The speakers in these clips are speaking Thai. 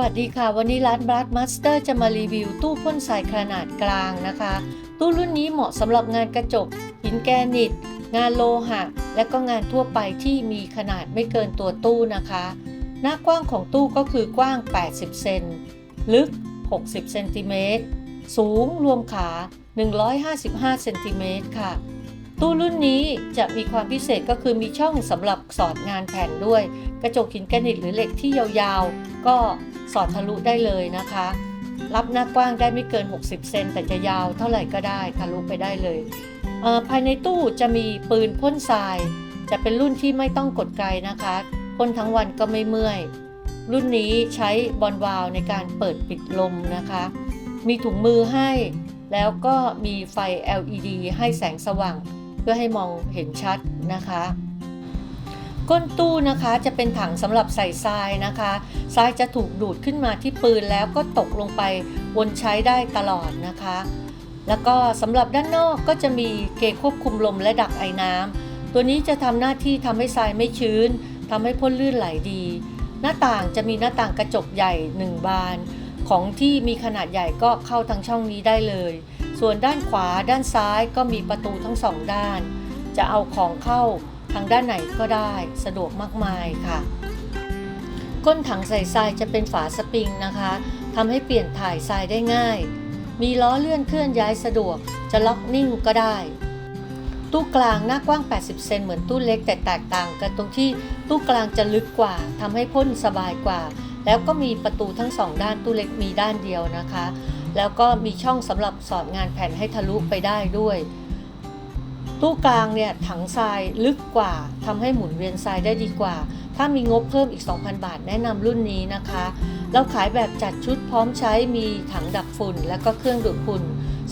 วัสดีค่ะ วันนี้ร้าน Blast Master จะมารีวิวตู้พ่นทรายขนาดกลางนะคะ ตู้รุ่นนี้เหมาะสำหรับงานกระจก หินแกรนิต งานโลหะ และก็งานทั่วไปที่มีขนาดไม่เกินตัวตู้นะคะ หน้ากว้างของตู้ก็คือกว้าง 80 เซนลึก 60 เซนติเมตรสูงรวมขา 155 เซนติเมตรค่ะ ตู้รุ่นนี้จะมีความพิเศษก็คือมีช่องสำหรับสอดงานแผ่นด้วย กระจกหินแกรนิตหรือเหล็กที่ยาวๆ ก็ สอดทะลุได้เลยนะคะ รับหน้ากว้างได้ไม่เกิน 60 เซนแต่จะยาวเท่าไหร่ก็ได้ทะลุไปได้เลยเภายในตู้จะมีปืนพ่นทราย จะเป็นรุ่นที่ไม่ต้องกดไกลนะคะพ่นทั้งวันก็ไม่เมื่อย รุ่นนี้ใช้บอลวาล์วในการเปิดปิดลมนะคะ มีถุงมือให้ แล้วก็มีไฟ LED ให้แสงสว่าง เพื่อให้มองเห็นชัดนะคะ ก้นตู้นะคะจะเป็นถังสำหรับใส่ทรายนะคะทรายจะถูกดูดขึ้นมาที่ปืนแล้วก็ตกลงไปวนใช้ได้ตลอดนะคะ แล้วก็สำหรับด้านนอกก็จะมีเกควบคุมลมและดักไอน้ำตัวนี้จะทำหน้าที่ทำให้ทรายไม่ชื้นทำให้พ่นลื่นไหลดี หน้าต่างจะมีหน้าต่างกระจกใหญ่ 1 บาน ของที่มีขนาดใหญ่ก็เข้าทางช่องนี้ได้เลย ส่วนด้านขวาด้านซ้ายก็มีประตูทั้งสองด้าน จะเอาของเข้า ทางด้านไหนก็ได้สะดวกมากมายค่ะ ก้นถังใส่ทรายจะเป็นฝาสปริงนะคะทำให้เปลี่ยนถ่ายทรายได้ง่าย มีล้อเลื่อนเคลื่อนย้ายสะดวก จะล็อกนิ่งก็ได้ ตู้กลางหน้ากว้าง 80 เซนเหมือนตู้เล็กแต่แตกต่างกันตรงที่ตู้กลางจะลึกกว่าทำให้พ่นสบายกว่า แล้วก็มีประตูทั้งสองด้านตู้เล็กมีด้านเดียวนะคะ แล้วก็มีช่องสำหรับสอดงานแผ่นให้ทะลุไปได้ด้วย ตู้กลางเนี่ยถังทรายลึกกว่าทำให้หมุนเวียนทรายได้ดีกว่า ถ้ามีงบเพิ่มอีก 2,000 บาทแนะนำรุ่นนี้นะคะ เราขายแบบจัดชุดพร้อมใช้มีถังดักฝุ่น และก็เครื่องดูดฝุ่น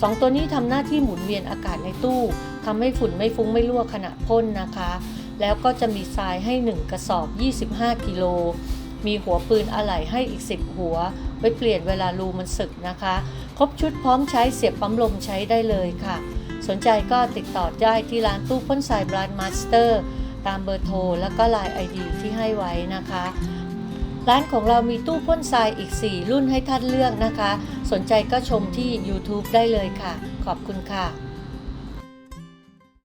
สองตัวนี้ทำหน้าที่หมุนเวียนอากาศในตู้ทำให้ฝุ่นไม่ฟุ้งไม่รั่วขณะพ่นนะคะ แล้วก็จะมีทรายให้ 1 กระสอบ 25 กิโลมีหัวปืนอะไหล่ให้อีก 10 หัว ไว้เปลี่ยนเวลารูมันสึกนะคะ ครบชุดพร้อมใช้เสียบปั๊มลมใช้ได้เลยค่ะ สนใจก็ติดต่อได้ที่ร้านตู้พ่นทรายบลัดมาสเตอร์ตามเบอร์โทร และก็ไลน์ไอดีที่ให้ไว้นะคะ ร้านของเรามีตู้พ่นทรายอีก 4 รุ่นให้ท่านเลือกนะคะ สนใจก็ชมที่ YouTube ได้เลยค่ะ ขอบคุณค่ะ